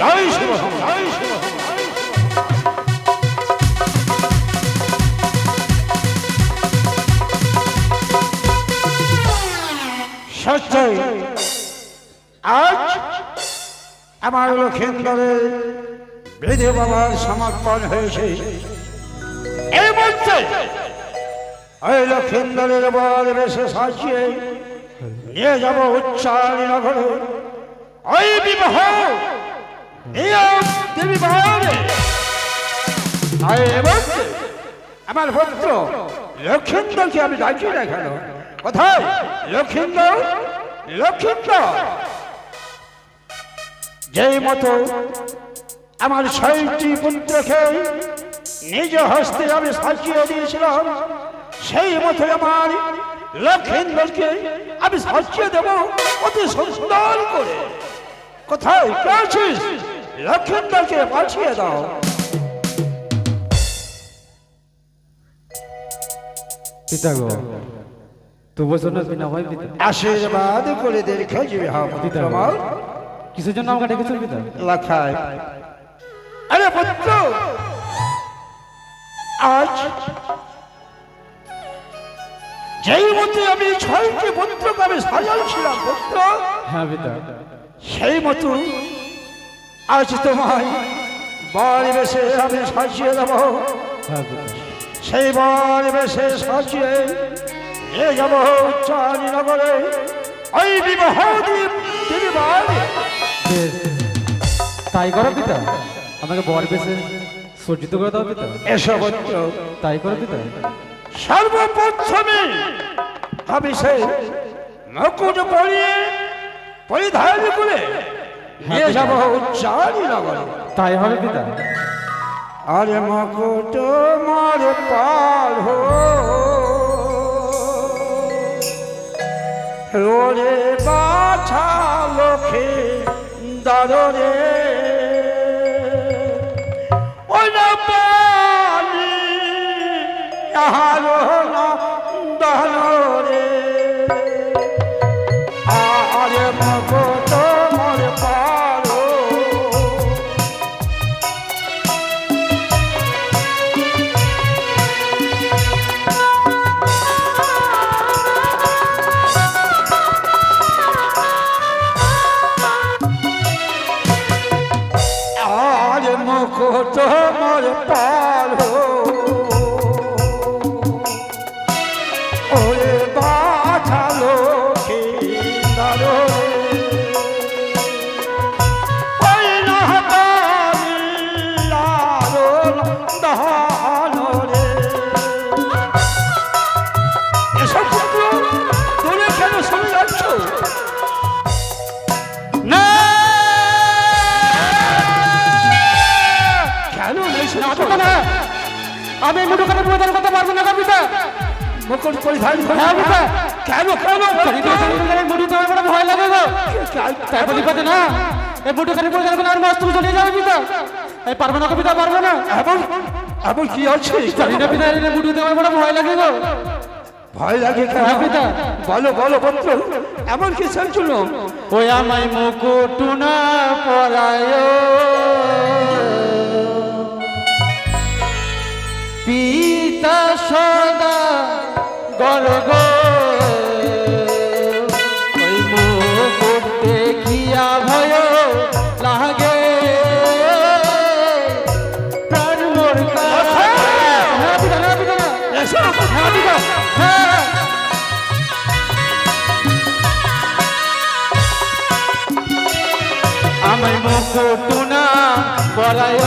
জয় শিব জয় শিব সত্যই। আজ আমার লক্ষিন্দরের বেদে বাবার সমর্পণ হয়েছে। এই মুহূর্তে ওই লক্ষিন্দরের বল বেশে সাজিয়ে নিয়ে যাব উচ্চারণ নগরে। ওই বিবাহ দেবী এবার আমার পুত্র লক্ষিন্দরকে আমি ডাকি দেখানো কোথায়? লক্ষিন্দর? লক্ষিন্দর। যেই মতো আমার ছয়টি পুত্রকে নিজ হস্তে আমি সাজিয়ে দিয়েছিলাম, সেই মতো আমার লক্ষিন্দরকে আমি সাজিয়ে দেব অতি সুন্দর করে। কোথায়? কে লক্ষিন্দরকে পাঠিয়ে দাও। পিতা গো তো বছর বিনা হয় পিতা। আশীর্বাদ করে দেখে যে পিতা আমার কিসের জন্য আমাকে ডেকেছেন পিতা? লেখায়। আরে পুত্র! আজ যেই মতে আমি ছয়টি পুত্রকে আমি সাজাইছিলাম পুত্র। হ্যাঁ পিতা। সেই মতো আজ তোমায় বাড়ি বেশে আমি সাজিয়ে দেব। সেই বাড়ি বেশে সাজিয়ে নিয়ে যাব চারি নগরে। ওই বিবাহ তাই করো পিতা আমাকে বর বেশে সজ্জিত করে দাও পিতা। এসো পুত্র তাই করো পিতা। সর্বপ্রথমে আমি সেই মুকুট পরিয়ে পরিধান করে নিয়ে যাব চারি নগরে তাই হবে পিতা। আরে মুকুট মার পার হো। ওরে বাছা লোকে দারে ওরে পানি আহারো মুকুট পরিধান করে। হ্যাঁ। কেন কেন? মুটু তো আমার ভয় লাগে গো। তাই বলি কথা না। এই মুটুকানে প্রদান করলে আর মাস তুমি চলে যাবে পিতা এই পারব না পিতা পারব না? এমন এমন কি আছে? জানি না পিতা এই মুটু তো আমার বড় ভয় লাগে গো। ভয় লাগে কেন? হ্যাঁ, পিতা। বলো বলো পুত্র এমন কি চাইছিল ওই আমায় মুকুটুনা পরায়। আমায় মুকুটুনা পরায়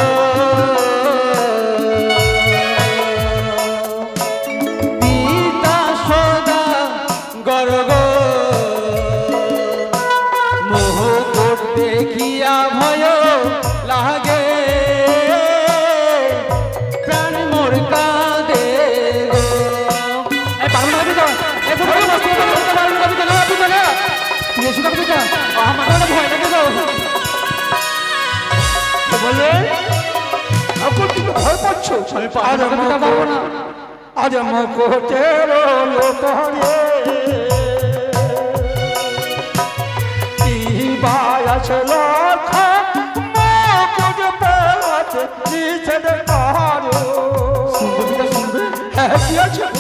আজ আজ কোটের লোকরে আসল পেলাছে নিচে দেখো শুনবে। হ্যাঁ কি আছে?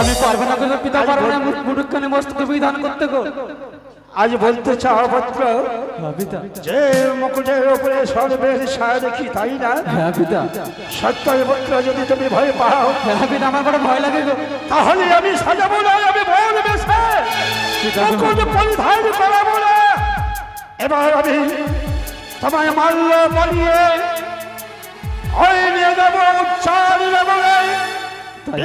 আমি পারব না গো পিতা পারব না মুরুক্ষণে মস্তক বিধান করতে গো। আজ বলতে চাও পুত্র হ্যাঁ পিতা। যে মুকুটের উপরে সর্বের ছায়া দেখি তাই না? হ্যাঁ পিতা। সত্যই পুত্র যদি তুমি ভয় পাও হ্যাঁ আমার বড় ভয় লাগে গো। তাহলে আমি সাজাবো না আমি বল বেশে। মুকুট পরিধান করাবো না। এবার আমি তোমায় মাল্য বলিয়ে ওই নিয়ে বলে বিবাহ বলে তাই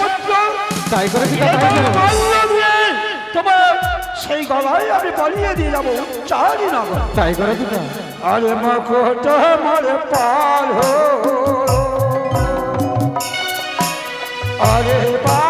পুত্র তাই করে তোমার সেই গলায় আমি বলিয়ে দিয়ে যাব চারি নগর। তাই করে আরে মকুট মর পাল হো। আরে বাছা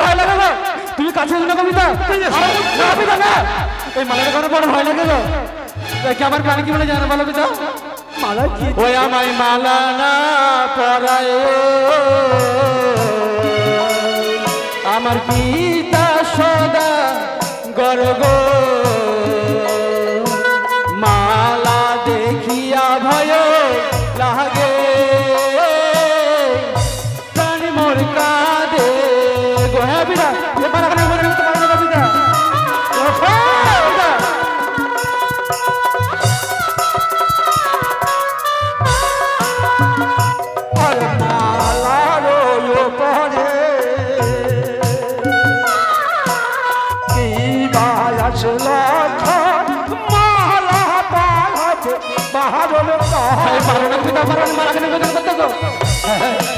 ভয় লাগে গো তুমি কাছে না গো, না পিতা না। এই মালা দেখার বড় ভয় লাগে গো আমার প্রাণ কি বলে জানো বলো পিতা মালা কি? ওই আমায় মালা না পরায়। আমার পিতা সদা গর্গ। পারো না পিতা পারো না মালা কেন করতে গো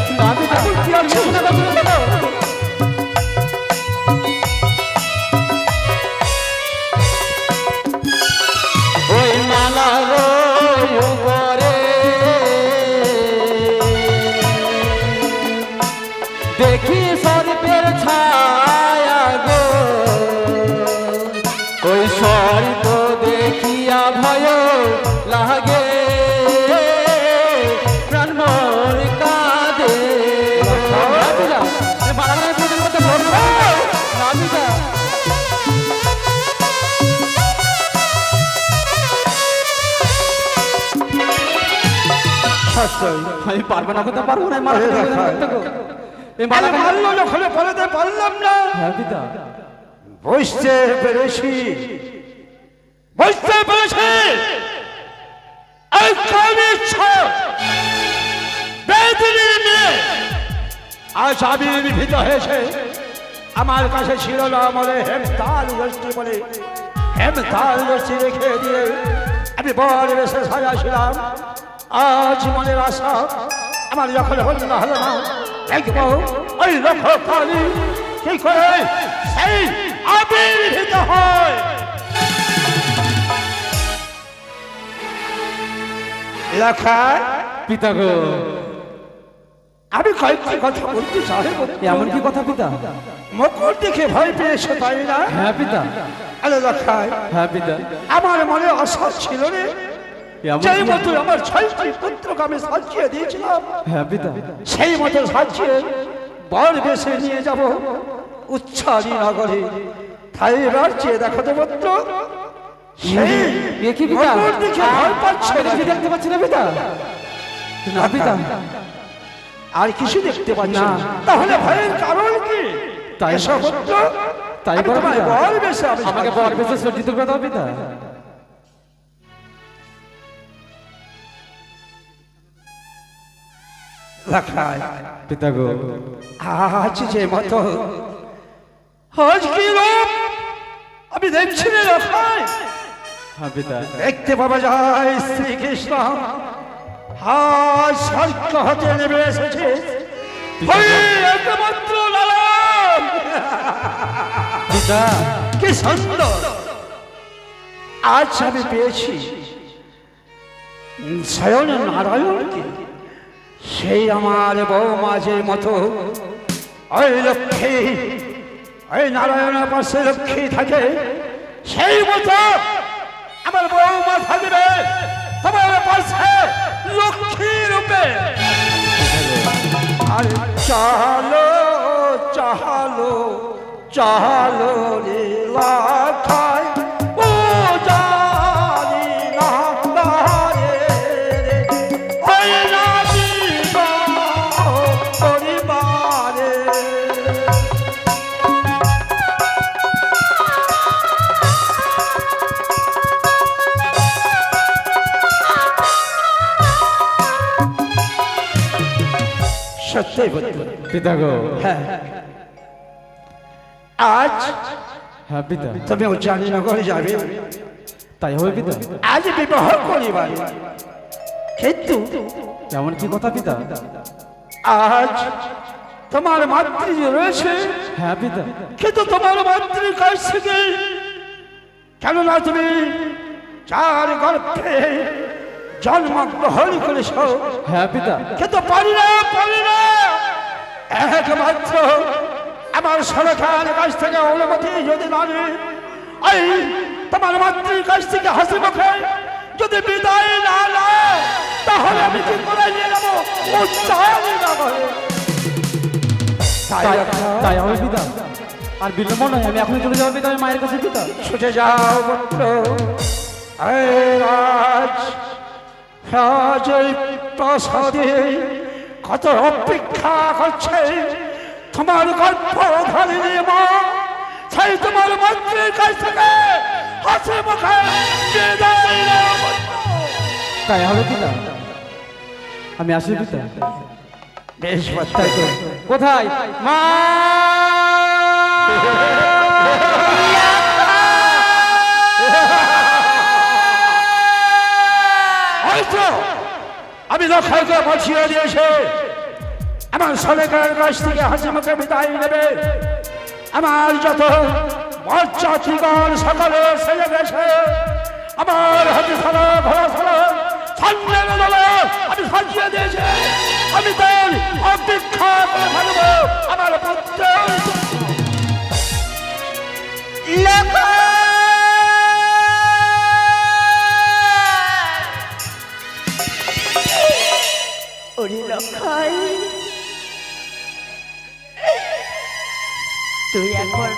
আমি পারব না করতে পারব না মারলো যখন পারলাম না। হ্যাঁ পেরেছি পেরেছি আজ হয়েছে। আমার কাছে ছিল না বলে হেমতাল গোষ্ঠী বলে। হেমতাল গোষ্ঠী রেখে দিয়ে আমি বর বেশে সাজাছিলাম। আজ মনের আশা আমার যখন হল না হলো না দেখব ওই লক্ষ কালী কি করে? সেই আবির্ভূত হয়। লেখা পিতা গো। আমি কয়েকটি কথা বলতে চাই এমন কি কথা পিতা? মকর দেখে ভয় পেয়েছে তাই না? হ্যাঁ পিতা। আরে লেখায় হ্যাঁ পিতা। আমার মনে আশা ছিল রে যেই মতো আমার ছয়টি পুত্রকে আমি সাজিয়ে দিয়েছিলাম হ্যাঁ পিতা সেই মতো সাজিয়ে বর বেশে নিয়ে যাব উচ্ছারি নগরে। তাই এবার চেয়ে দেখো তো দেখে না পিতা আর কিছু দেখতে পাচ্ছি না। তাহলে ভয়ের কারণ কি? তাই তাই বেশে আমাকে বর বেশে সজ্জিত পিতা রাখায়। পিতা গো আজ যে মতো আজ কি রূপ আমি দেখছি না রাখায়? হ্যাঁ পিতা। দেখতে পাওয়া যায় শ্রীকৃষ্ণ। আজ স্বর্গ হতে নেমে এসেছে। একমাত্র লালন পিতা। কি সুন্দর। আজ আমি পেয়েছি স্বয়ং নারায়ণকে। সেই আমার বউ মাঝে মতো। ওই লক্ষ্মী, ওই নারায়ণের পাশে লক্ষ্মী থাকে। সেই মতো আমার বউ বৌমা থাকবে তোমার পাশে লক্ষ্মী রূপে। আর চাহালো চাহালো চালো পিতা গো। হ্যাঁ আজ? হ্যাঁ পিতা। তুমি উচ্চারণগর যাবে। তাই হবে পিতা। আজ বিবাহ করিবার কিন্তু এমন কি কথা পিতা? আজ তোমার মাতৃ রয়েছে। হ্যাঁ পিতা। কিন্তু তোমার কাছ থেকে কেননা তুমি চার গর্ভে জন্মগ্রহণ করেছ। হ্যাঁ পিতা। কিন্তু পারি না পারি না। একমাত্র আমার সরকার কাছ থেকে অনুমতি যদি না এই তোমার মাতৃর কাছ থেকে হাসি মুখে যদি বিদায় না না তাহলে আমি কি করে নিয়ে যাব? তাই পিতা। আর বিলম্ব নয় আমি এখনই চলে যাব পিতা আমি মায়ের কাছে পিতা। ছুটে যাও পুত্র। রাজ রাজ প্রাসাদে কত অপেক্ষা করছে। তোমার গল্প ধরিনি মা সেই তোমার মন্ত্রীর কাছ থেকে হাসি মুখে। তাই হবে পিতা আমি আসি পিতা বেশ কোথায়? মা! হয়তো আমি লক্ষ্যকে পাঠিয়ে দিয়েছে। আমার সরকারের কাছ থেকে হাসি মুখে বিদায় নেবে। আমার যত বরযাত্রীগণ সকলে সেজে গেছে। আমার হাতে সারা ভরা সারা সঞ্জয় আমি সাজিয়ে দিয়েছি। আমি তার অপেক্ষা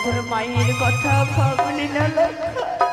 তোর মায়ের কথা ভাবলি না লক্ষাই